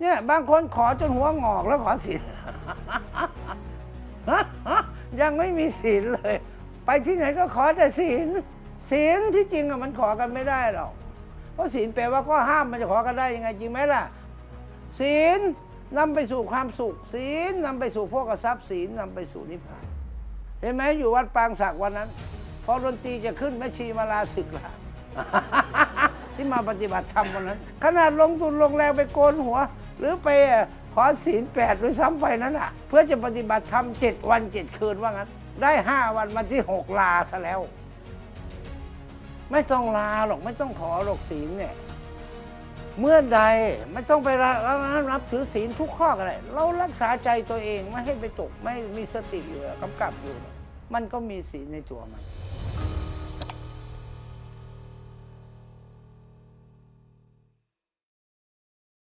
เนี่ยบางคนขอจนหัวงอกแล้วขอศีล ยังไม่มีศีลเลย ไปที่ไหนก็ขอแต่ศีลศีลที่จริงอะมันขอกันไม่ได้หรอกเพราะศีลแปลว่าข้อห้ามมันจะขอกันได้ยังไงจริงไหมล่ะ ศีลนำไปสู่ความสุข ศีลนำไปสู่พวกทรัพย์ศีลนำไปสู่นิพพานเห็นไหมอยู่วัดปางศักดิ์วันนั้น พอดนตรีจะขึ้นแม่ชีมาลาศึกละที่มาปฏิบัติธรรมวันนั้น ขนาดลงทุนลงแรงไปโกนหัว หรือไปขอศีลแปดด้วยซ้ำไปนั้นอะ เพื่อจะปฏิบัติธรรมเจ็ดวันเจ็ดคืนว่างั้น ได้ห้าวันมาที่หกลาซะแล้ว ไม่ต้องลาหรอกไม่ต้องขอหรอกศีลเนี่ยเมื่อใดไม่ต้องไปละละนับถือศีลทุกข้อกันเลยเรารักษาใจตัวเองไม่ให้ไปตกไม่มีสติอยู่กำกับอยู่ มันก็มีศีลในตัวมัน